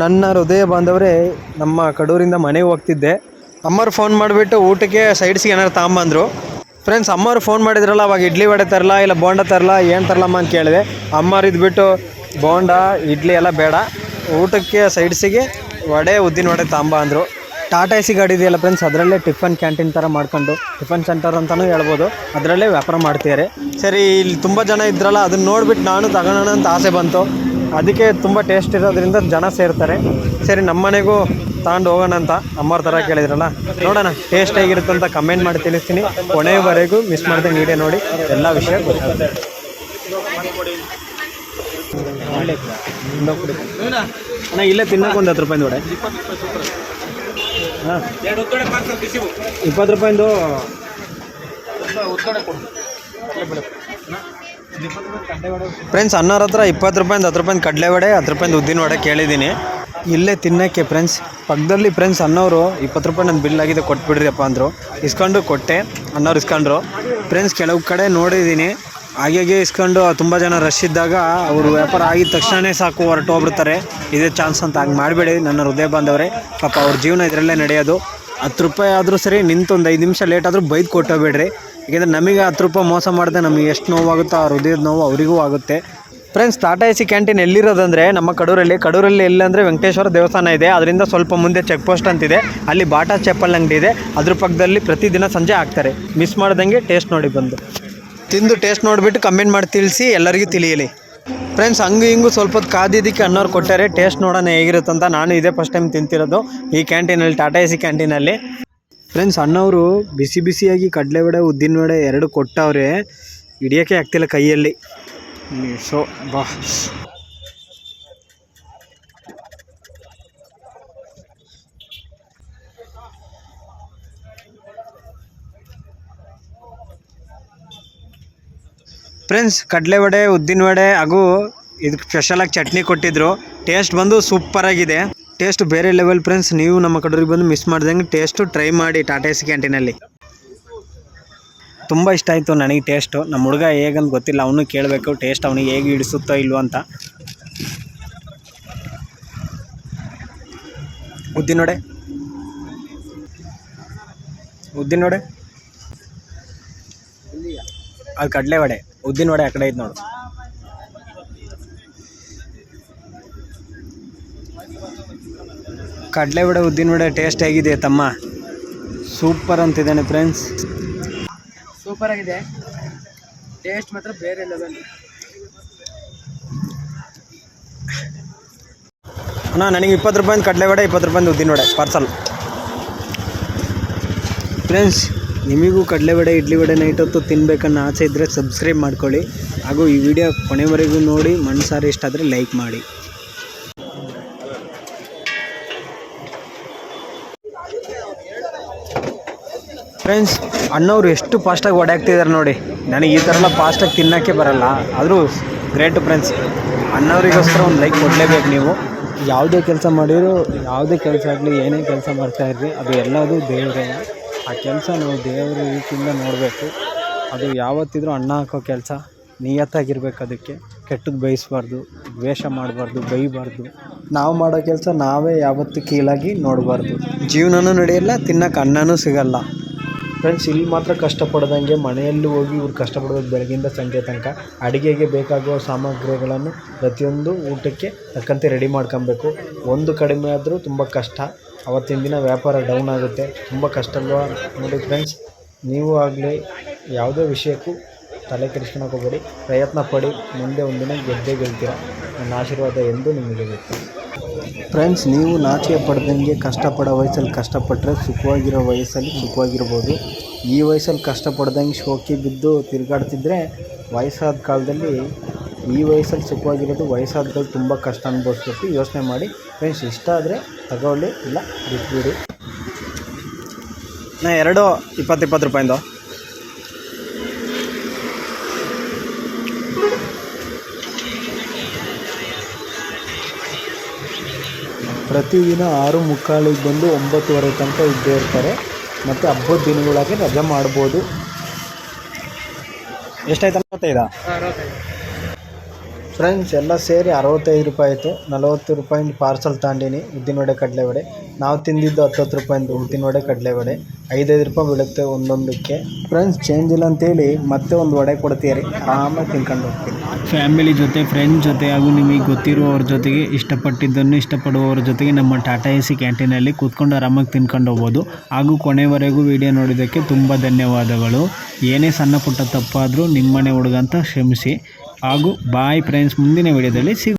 ನನ್ನ ಹೃದಯ ಬಾಂಧವರೇ, ನಮ್ಮ ಕಡೂರಿಂದ ಮನೆಗೆ ಹೋಗ್ತಿದ್ದೆ. ಅಮ್ಮರು ಫೋನ್ ಮಾಡಿಬಿಟ್ಟು ಊಟಕ್ಕೆ ಸೈಡ್ಸ್ಗೆ ಏನಾರು ತಗೊಂಬಂದರು. ಫ್ರೆಂಡ್ಸ್ ಅಮ್ಮವ್ರು ಫೋನ್ ಮಾಡಿದ್ರಲ್ಲ, ಅವಾಗ ಇಡ್ಲಿ ವಡೆ ತರಲ್ಲ ಇಲ್ಲ ಬೋಂಡ ತರಲ್ಲ ಏನು ತರಲಮ್ಮ ಅಂತ ಕೇಳಿದೆ. ಅಮ್ಮವ್ರು ಇದ್ಬಿಟ್ಟು, ಬೋಂಡ, ಇಡ್ಲಿ ಎಲ್ಲ ಬೇಡ. ಊಟಕ್ಕೆ ಸೈಡ್ಸಿಗೆ ವಡೆ, ಉದ್ದಿನ ವಡೆ ತಾಂಬ ಅಂದರು ಟಾಟಾ ಎಸಿ ಗಾಡಿ ಇದೆಯಲ್ಲ ಫ್ರೆಂಡ್ಸ್ ಅದರಲ್ಲೇ ಟಿಫನ್ ಕ್ಯಾಂಟೀನ್ ಥರ ಮಾಡ್ಕೊಂಡು, ಟಿಫನ್ ಸೆಂಟರ್ ಅಂತಲೂ ಹೇಳ್ಬೋದು. ಅದರಲ್ಲೇ ವ್ಯಾಪಾರ ಮಾಡ್ತಿದ್ದಾರೆ ಸರಿ, ಇಲ್ಲಿ ತುಂಬ ಜನ ಇದ್ರಲ್ಲ, ಅದನ್ನ ನೋಡಿಬಿಟ್ಟು ನಾನು ತಗೋಣ ಅಂತ ಆಸೆ ಬಂತು. ಅದಕ್ಕೆ ತುಂಬ ಟೇಸ್ಟ್ ಇರೋದ್ರಿಂದ ಜನ ಸೇರ್ತಾರೆ. ಸರಿ, ನಮ್ಮ ಮನೆಗೂ ತಗೊಂಡು ಹೋಗೋಣ ಅಂತ ಅಮ್ಮವ್ರ ಥರ ಕೇಳಿದ್ರಲ್ಲ. ನೋಡೋಣ ಟೇಸ್ಟ್ ಹೇಗಿರುತ್ತೆ ಅಂತ ಕಮೆಂಟ್ ಮಾಡಿ ತಿಳಿಸ್ತೀನಿ. ಕೊನೆಯವರೆಗೂ ಮಿಸ್ ಮಾಡಿದೆ ನೀಡೇ ನೋಡಿ, ಎಲ್ಲ ವಿಷಯ ಗೊತ್ತಾಗುತ್ತೆ. ಅಣ್ಣ, ಇಲ್ಲೇ ತಿನ್ನೋಕೆ ಒಂದು ಹತ್ತು ರೂಪಾಯಿಂದ ನೋಡಿ ಹಾಂ. ಇಪ್ಪತ್ತು ರೂಪಾಯಿಂದು ಫ್ರೆಂಡ್ಸ್ ಅನ್ನೋರ ಹತ್ರ ಇಪ್ಪತ್ತು ರೂಪಾಯಿಂದ ಹತ್ತು ರೂಪಾಯಿಂದ ಕಡಲೆ ವಡೆ, ಹತ್ತು ರೂಪಾಯಿಂದ ಉದ್ದಿನ ವಡೆ ಕೇಳಿದ್ದೀನಿ ಇಲ್ಲೇ ತಿನ್ನೋಕ್ಕೆ ಫ್ರೆಂಡ್ಸ್ ಪಕ್ಕದಲ್ಲಿ ಫ್ರೆಂಡ್ಸ್ ಅನ್ನೋರು ಇಪ್ಪತ್ತು ರೂಪಾಯಿ ನನ್ನ ಬಿಲ್ ಆಗಿದೆ ಕೊಟ್ಬಿಡ್ರಿಯಪ್ಪ ಅಂದರು. ಇಸ್ಕೊಂಡು ಕೊಟ್ಟೆ ಅನ್ನೋರು ಇಸ್ಕೊಂಡ್ರು. ಫ್ರೆಂಡ್ಸ್ ಕೆಲವು ಕಡೆ ನೋಡಿದ್ದೀನಿ ಹಾಗೆ ಇಸ್ಕೊಂಡು ತುಂಬ ಜನ ರಶ್ ಇದ್ದಾಗ ಅವರು ವ್ಯಾಪಾರ ಆಗಿದ ತಕ್ಷಣವೇ ಸಾಕು ಹೊರಟು ಹೋಗ್ಬಿಡ್ತಾರೆ ಇದೇ ಚಾನ್ಸ್ ಅಂತ ಹಂಗೆ ಮಾಡಬೇಡಿ, ನನ್ನ ಹೃದಯ ಬಾಂಧವರೇ. ಪಾಪ ಅವ್ರ ಜೀವನ ಇದರಲ್ಲೇ ನಡೆಯೋದು. ಹತ್ತು ರೂಪಾಯಿ ಆದರೂ ಸರಿ ನಿಂತು ಒಂದು ಐದು ನಿಮಿಷ ಲೇಟ್ ಆದರೂ ಬೈದು ಕೊಟ್ಟೋಗ್ಬೇಡ್ರಿ. ಏಕೆಂದರೆ ನಮಗೆ ಹತ್ತು ರೂಪಾಯಿ ಮೋಸ ಮಾಡಿದೆ ನಮಗೆ ಎಷ್ಟು ನೋವಾಗುತ್ತೋ ಆ ಹೃದಯದ ನೋವು ಅವರಿಗೂ ಆಗುತ್ತೆ. Friends Tata A C canteen ಎಲ್ಲಿರೋದಂದರೆ, ನಮ್ಮ ಕಡೂರಲ್ಲಿ. ಕಡೂರಲ್ಲಿ ಎಲ್ಲಂದರೆ ವೆಂಕಟೇಶ್ವರ ದೇವಸ್ಥಾನ ಇದೆ. ಅದರಿಂದ ಸ್ವಲ್ಪ ಮುಂದೆ ಚೆಕ್ ಪೋಸ್ಟ್ ಅಂತಿದೆ ಅಲ್ಲಿ ಬಾಟಾ ಚಪ್ಪಲ್ ಅಂಗಡಿ ಇದೆ. ಅದ್ರ ಪಕ್ಕದಲ್ಲಿ ಪ್ರತಿದಿನ ಸಂಜೆ ಹಾಕ್ತಾರೆ. ಮಿಸ್ ಮಾಡ್ದಂಗೆ ಟೇಸ್ಟ್ ನೋಡಿ ಬಂದು. ತಿಂದು ಟೇಸ್ಟ್ ನೋಡಿಬಿಟ್ಟು ಕಮೆಂಟ್ ಮಾಡಿ ತಿಳಿಸಿ ಎಲ್ಲರಿಗೂ ತಿಳಿಯಲಿ. ಫ್ರೆಂಡ್ಸ್ ಹಂಗೆ ಹಿಂಗೂ ಸ್ವಲ್ಪ ಹೊತ್ತು ಕಾದಿದ್ದಕ್ಕೆ ಅನ್ನೋರು ಕೊಟ್ಟಾರೆ. ಟೇಸ್ಟ್ ನೋಡೋಣ ಅಂತ ನಾನು ಇದೇ ಫಸ್ಟ್ ಟೈಮ್ ತಿಂತಿರೋದು ಈ ಕ್ಯಾಂಟೀನಲ್ಲಿ ಟಾಟಾ ಎ ಸಿ ಕ್ಯಾಂಟೀನಲ್ಲಿ ಫ್ರೆಂಡ್ಸ್ ಅಣ್ಣವರು ಬಿಸಿ ಬಿಸಿಯಾಗಿ ಕಡಲೆ ವಡೆ ಉದ್ದಿನ ವಡೆ ಎರಡು ಕೊಟ್ಟವ್ರೆ. ಹಿಡಿಯೋಕ್ಕೆ ಆಗ್ತಿಲ್ಲ ಕೈಯಲ್ಲಿ. ಸೊ ಬಾ. ಫ್ರೆಂಡ್ಸ್ ಕಡಲೆ ವಡೆ, ಉದ್ದಿನ ವಡೆ ಹಾಗೂ ಇದಕ್ಕೆ ಸ್ಪೆಷಲಾಗಿ ಚಟ್ನಿ ಕೊಟ್ಟಿದ್ರು. ಟೇಸ್ಟ್ ಬಂದು ಸೂಪರಾಗಿದೆ ಟೇಸ್ಟ್ ಬೇರೆ ಲೆವೆಲ್ ಫ್ರೆಂಡ್ಸ್ ನೀವು ನಮ್ಮ ಕಡೆಗೆ ಬಂದು ಮಿಸ್ ಮಾಡ್ದಂಗೆ ಟೇಸ್ಟು ಟ್ರೈ ಮಾಡಿ ಟಾಟಾ ಎಸ್ ಕ್ಯಾಂಟೀನಲ್ಲಿ ತುಂಬ ಇಷ್ಟ ಆಯಿತು ನನಗೆ ಟೇಸ್ಟು ನಮ್ಮ ಹುಡುಗ ಹೇಗಂತ ಗೊತ್ತಿಲ್ಲ. ಅವನು ಕೇಳಬೇಕು ಟೇಸ್ಟ್ ಅವನಿಗೆ ಹೇಗೆ ಹಿಡಿಸುತ್ತೋ ಇಲ್ವೋ ಅಂತ. ಉದ್ದಿನ ವಡೆ. ಉದ್ದಿನ ವಡೆ. ಅದು ಕಡಲೆ ವಡೆ. ಉದ್ದಿನ ವಡೆ ಆ ಕಡೆ ಐತೆ ನೋಡು. ಕಡಲೆ ವಡೆ ಉದ್ದಿನ ವಡೆ ಟೇಸ್ಟ್ ಆಗಿದೆ ತಮ್ಮ? ಸೂಪರ್ ಅಂತಿದ್ದಾನೆ ಫ್ರೆಂಡ್ಸ್ ಸೂಪರ್ ಆಗಿದೆ. ಟೇಸ್ಟ್ ಮಾತ್ರ ಬೇರೆ ಲೆವೆಲ್ ಅಣ್ಣ ನನಗೆ ಇಪ್ಪತ್ತು ರೂಪಾಯಿಂದ ಕಡಲೆ ವಡೆ ಇಪ್ಪತ್ತು ರೂಪಾಯಿಂದ ಉದ್ದಿನ ವಡೆ ಪಾರ್ಸಲ್ ಫ್ರೆಂಡ್ಸ್ ನಿಮಗೂ ಕಡಲೆ ವಡೆ ಇಡ್ಲಿ ವಡೆ ನೈಟ್ ಹೊತ್ತು ತಿನ್ಬೇಕನ್ನೋ ಆಸೆ ಇದ್ದರೆ ಸಬ್ಸ್ಕ್ರೈಬ್ ಮಾಡ್ಕೊಳ್ಳಿ. ಹಾಗೂ ಈ ವಿಡಿಯೋ ಕೊನೆವರೆಗೂ ನೋಡಿ, ಮನಸಾರಿ ಇಷ್ಟ ಆದರೆ ಲೈಕ್ ಮಾಡಿ. ಫ್ರೆಂಡ್ಸ್ ಅಣ್ಣವ್ರು ಎಷ್ಟು ಫಾಸ್ಟಾಗಿ ವಡೆ ಹಾಕ್ತಿದ್ದಾರೆ ನೋಡಿ. ನನಗೆ ಈ ಥರ ಎಲ್ಲ ಫಾಸ್ಟಾಗಿ ತಿನ್ನೋಕ್ಕೆ ಬರಲ್ಲ. ಆದರೂ ಗ್ರೇಟ್ ಫ್ರೆಂಡ್ಸ್ ಅಣ್ಣವರಿಗೋಸ್ಕರ ಒಂದು ಲೈಕ್ ಕೊಡಲೇಬೇಕು ನೀವು. ಯಾವುದೇ ಕೆಲಸ ಮಾಡಿದ್ರು, ಯಾವುದೇ ಕೆಲಸ ಆಗಲಿ, ಏನೇ ಕೆಲಸ ಮಾಡ್ತಾಯಿರ್ರಿ ಅದು ಎಲ್ಲದೂ ದೇವರೇ ಆ ಕೆಲಸ ನಾವು ದೇವರ ರೀತಿಯಿಂದ ನೋಡಬೇಕು. ಅದು ಯಾವತ್ತಿದ್ರೂ ಅನ್ನ ಹಾಕೋ ಕೆಲಸ, ನಿಯತ್ತಾಗಿರ್ಬೇಕು ಅದಕ್ಕೆ. ಕೆಟ್ಟದ್ದು ಬಯಸಬಾರ್ದು, ದ್ವೇಷ ಮಾಡಬಾರ್ದು, ಬೈಬಾರ್ದು. ನಾವು ಮಾಡೋ ಕೆಲಸ ನಾವೇ ಯಾವತ್ತೂ ಕೀಳಾಗಿ ನೋಡಬಾರ್ದು. ಜೀವನನೂ ನಡೆಯಲ್ಲ, ತಿನ್ನೋಕೆ ಅನ್ನನೂ ಸಿಗಲ್ಲ. ಫ್ರೆಂಡ್ಸ್ ಇಲ್ಲಿ ಮಾತ್ರ ಕಷ್ಟಪಡ್ದಂಗೆ ಮನೆಯಲ್ಲೂ ಹೋಗಿ ಇವ್ರು ಕಷ್ಟಪಡೋದು ಬೆಳಗಿಂದ ಸಂಜೆ ತನಕ. ಅಡುಗೆಗೆ ಬೇಕಾಗುವ ಸಾಮಗ್ರಿಗಳನ್ನು ಪ್ರತಿಯೊಂದು ಊಟಕ್ಕೆ ತಕ್ಕಂತೆ ರೆಡಿ ಮಾಡ್ಕೊಬೇಕು. ಒಂದು ಕಡಿಮೆ ಆದರೂ ತುಂಬ ಕಷ್ಟ. ಅವತ್ತಿನ ದಿನ ವ್ಯಾಪಾರ ಡೌನ್ ಆಗುತ್ತೆ. ತುಂಬ ಕಷ್ಟ ಅಲ್ವಾ ನೋಡಿ ಫ್ರೆಂಡ್ಸ್ ನೀವು ಆಗಲಿ ಯಾವುದೇ ವಿಷಯಕ್ಕೂ ತಲೆ ಕೆಡಿಸ್ಕೊಳಕ್ಕೆ ಹೋಗಬೇಡಿ. ಪ್ರಯತ್ನ ಪಡಿ. ಮುಂದೆ ಒಂದಿನ ಗೆದ್ದೇ ಗೆಲ್ತೀರ? ನನ್ನ ಆಶೀರ್ವಾದ ಎಂದು ನಿಮಗೆ ಬೇಕು ಫ್ರೆಂಡ್ಸ್ ನೀವು ನಾಚಿಕೆ ಪಡ್ದಂಗೆ ಕಷ್ಟಪಡೋ ವಯಸ್ಸಲ್ಲಿ ಕಷ್ಟಪಟ್ಟರೆ ಸುಖವಾಗಿರೋ ವಯಸ್ಸಲ್ಲಿ ಸುಖವಾಗಿರ್ಬೋದು. ಈ ವಯಸ್ಸಲ್ಲಿ ಕಷ್ಟಪಡ್ದಂಗೆ ಶೋಕಿ ಬಿದ್ದು ತಿರುಗಾಡ್ತಿದ್ರೆ ವಯಸ್ಸಾದ ಕಾಲದಲ್ಲಿ ಈ ವಯಸ್ಸಲ್ಲಿ ಸುಖವಾಗಿರೋದು ವಯಸ್ಸಾದ್ಗಳು ತುಂಬ ಕಷ್ಟ ಅನುಭವಿಸ್ಬೇಕು. ಯೋಚನೆ ಮಾಡಿ. ಫ್ರೆಂಡ್ಸ್ ಇಷ್ಟ ಆದರೆ ತಗೊಳ್ಳಿ. ಇಲ್ಲ ಬಿಟ್ಬಿಡಿ. ನಾ ಎರಡು ಇಪ್ಪತ್ತು ಇಪ್ಪತ್ತು ರೂಪಾಯಿಂದ. ಪ್ರತಿದಿನ ಆರು ಮುಕ್ಕಾಲಿಗೆ ಬಂದು ಒಂಬತ್ತುವರೆ ತನಕ ಇದ್ದೇ ಇರ್ತಾರೆ. ಮತ್ತು ಹಬ್ಬದ ದಿನಗಳಾಗಿ ರಜೆ ಮಾಡ್ಬೋದು. ಎಷ್ಟಾಯ್ತು? ಅರವತ್ತೈದಾ ಫ್ರೆಂಡ್ಸ್, ಎಲ್ಲ ಸೇರಿ ಅರವತ್ತೈದು ರೂಪಾಯಿ ಆಯಿತು. ನಲವತ್ತು ರೂಪಾಯಿಂದ ಪಾರ್ಸಲ್ ವಡೆ ಕಡಲೆ ವಡೆ ನಾವು ತಿಂದಿದ್ದು ಹತ್ತತ್ತು ರೂಪಾಯಿಂದ ಕಡಲೆ ವಡೆ ಐದೈದು ರೂಪಾಯಿ ಬೀಳುತ್ತೆ ಒಂದೊಂದಕ್ಕೆ. ಫ್ರೆಂಡ್ಸ್ ಚೇಂಜ್ ಇಲ್ಲ ಅಂತೇಳಿ ಮತ್ತೆ ಒಂದು ವಡೆ ಕೊಡ್ತೀರಿ. ಆರಾಮಾಗಿ ತಿನ್ಕೊಂಡು ಹೋಗ್ತೀನಿ. ಫ್ಯಾಮಿಲಿ ಜೊತೆ ಫ್ರೆಂಡ್ಸ್ ಜೊತೆ ಹಾಗೂ ನಿಮಗೆ ಗೊತ್ತಿರುವವ್ರ ಜೊತೆಗೆ, ಇಷ್ಟಪಟ್ಟಿದ್ದನ್ನು ಇಷ್ಟಪಡುವವರ ಜೊತೆಗೆ ನಮ್ಮ ಟಾಟಾ ಎ ಸಿ ಕ್ಯಾಂಟೀನಲ್ಲಿ ಕೂತ್ಕೊಂಡು ಆರಾಮಾಗಿ ತಿನ್ಕೊಂಡು ಹೋಗ್ಬೋದು. ಹಾಗೂ ಕೊನೆವರೆಗೂ ವಿಡಿಯೋ ನೋಡಿದ್ದಕ್ಕೆ ತುಂಬ ಧನ್ಯವಾದಗಳು. ಏನೇ ಸಣ್ಣ ಪುಟ್ಟ ತಪ್ಪಾದರೂ ನಿಮ್ಮನೆ ಹುಡುಗ ಅಂತ ಕ್ಷಮಿಸಿ. ಹಾಗೂ ಬಾಯ್ ಫ್ರೆಂಡ್ಸ್ ಮುಂದಿನ ವಿಡಿಯೋದಲ್ಲಿ ಸಿಗ